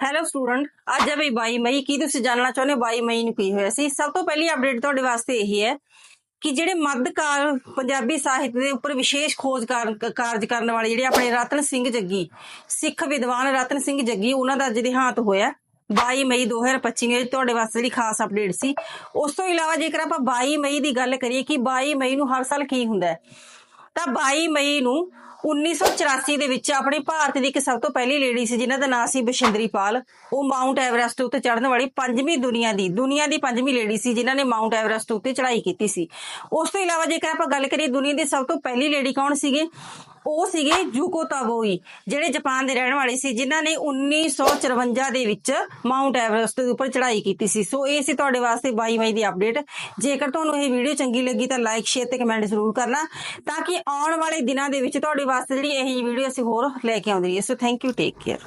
Hello student ਅੱਜ ਹੈ ਬਈ 22 ਮਈ। ਕੀ ਤੁਸੀਂ ਜਾਣਨਾ ਚਾਹੁੰਦੇ ਹੋ 22 ਮਈ ਨੂੰ ਕੀ ਹੋਇਆ ਸੀ? ਸਭ ਤੋਂ ਪਹਿਲੀ ਅਪਡੇਟ ਤੁਹਾਡੇ ਵਾਸਤੇ ਇਹੀ ਹੈ ਕਿ ਜਿਹੜੇ ਮੱਧਕਾਲ ਪੰਜਾਬੀ ਸਾਹਿਤ ਦੇ ਉੱਪਰ ਵਿਸ਼ੇਸ਼ ਖੋਜ ਕਾਰਜ ਕਰਨ ਵਾਲੇ ਜਿਹੜੇ ਆਪਣੇ ਰਤਨ ਸਿੰਘ ਜੱਗੀ, ਸਿੱਖ ਵਿਦਵਾਨ ਰਤਨ ਸਿੰਘ ਜੱਗੀ, ਉਹਨਾਂ ਦਾ ਅੱਜ ਦੇਹਾਂਤ ਹੋਇਆ 22 ਮਈ 2025 ਨੂੰ ਇਹ ਤੁਹਾਡੇ ਵਾਸਤੇ ਜਿਹੜੀ ਖਾਸ ਅਪਡੇਟ ਸੀ। ਉਸ ਤੋਂ ਇਲਾਵਾ ਜੇਕਰ ਆਪਾਂ 22 ਮਈ ਦੀ ਗੱਲ ਕਰੀਏ ਕਿ 22 ਮਈ ਨੂੰ ਹਰ ਸਾਲ ਕੀ ਹੁੰਦਾ ਹੈ? ਤਾਂ 22 ਮਈ ਨੂੰ 1984 ਦੇ ਵਿੱਚ ਆਪਣੇ ਭਾਰਤ ਦੀ ਇੱਕ ਸਭ ਤੋਂ ਪਹਿਲੀ ਲੇਡੀ ਸੀ, ਜਿਨ੍ਹਾਂ ਦਾ ਨਾਮ ਸੀ ਬਸ਼ਿੰਦਰੀ ਪਾਲ। ਉਹ ਮਾਊਂਟ ਐਵਰੈਸਟ ਉੱਤੇ ਚੜ੍ਹਨ ਵਾਲੀ ਪੰਜਵੀਂ ਦੁਨੀਆ ਦੀ ਦੁਨੀਆ ਦੀ ਪੰਜਵੀਂ ਲੇਡੀ ਸੀ, ਜਿਨ੍ਹਾਂ ਨੇ ਮਾਊਂਟ ਐਵਰੈਸਟ ਉੱਤੇ ਚੜ੍ਹਾਈ ਕੀਤੀ ਸੀ। ਉਸ ਤੋਂ ਇਲਾਵਾ ਜੇਕਰ ਆਪਾਂ ਗੱਲ ਕਰੀਏ ਦੁਨੀਆ ਦੀ ਸਭ ਤੋਂ ਪਹਿਲੀ ਲੇਡੀ ਕੌਣ ਸੀਗੇ? ਉਹ ਸੀਗੇ ਯੂਕੋ ਤਾਬੋਈ, ਜਿਹੜੇ ਜਾਪਾਨ ਦੇ ਰਹਿਣ ਵਾਲੇ ਸੀ, ਜਿਨ੍ਹਾਂ ਨੇ 1954 ਦੇ ਵਿੱਚ ਮਾਊਂਟ ਐਵਰੈਸਟ ਦੇ ਉੱਪਰ ਚੜ੍ਹਾਈ ਕੀਤੀ ਸੀ। ਸੋ ਇਹ ਸੀ ਤੁਹਾਡੇ ਵਾਸਤੇ 22 ਮਈ ਦੀ ਅਪਡੇਟ। ਜੇਕਰ ਤੁਹਾਨੂੰ ਇਹ ਵੀਡੀਓ ਚੰਗੀ ਲੱਗੀ ਤਾਂ ਲਾਈਕ, ਸ਼ੇਅਰ ਤੇ ਕਮੈਂਟ ਜ਼ਰੂਰ ਕਰਨਾ, ਤਾਂ ਕਿ ਆਉਣ ਵਾਲੇ ਦਿਨਾਂ ਦੇ ਵਿੱਚ ਤੁਹਾਡੇ ਵਾਸਤੇ ਜਿਹੜੀ ਇਹ ਵੀਡੀਓ ਅਸੀਂ ਹੋਰ ਲੈ ਕੇ ਆਉਂਦੇ ਰਹੀਏ। So thank you take care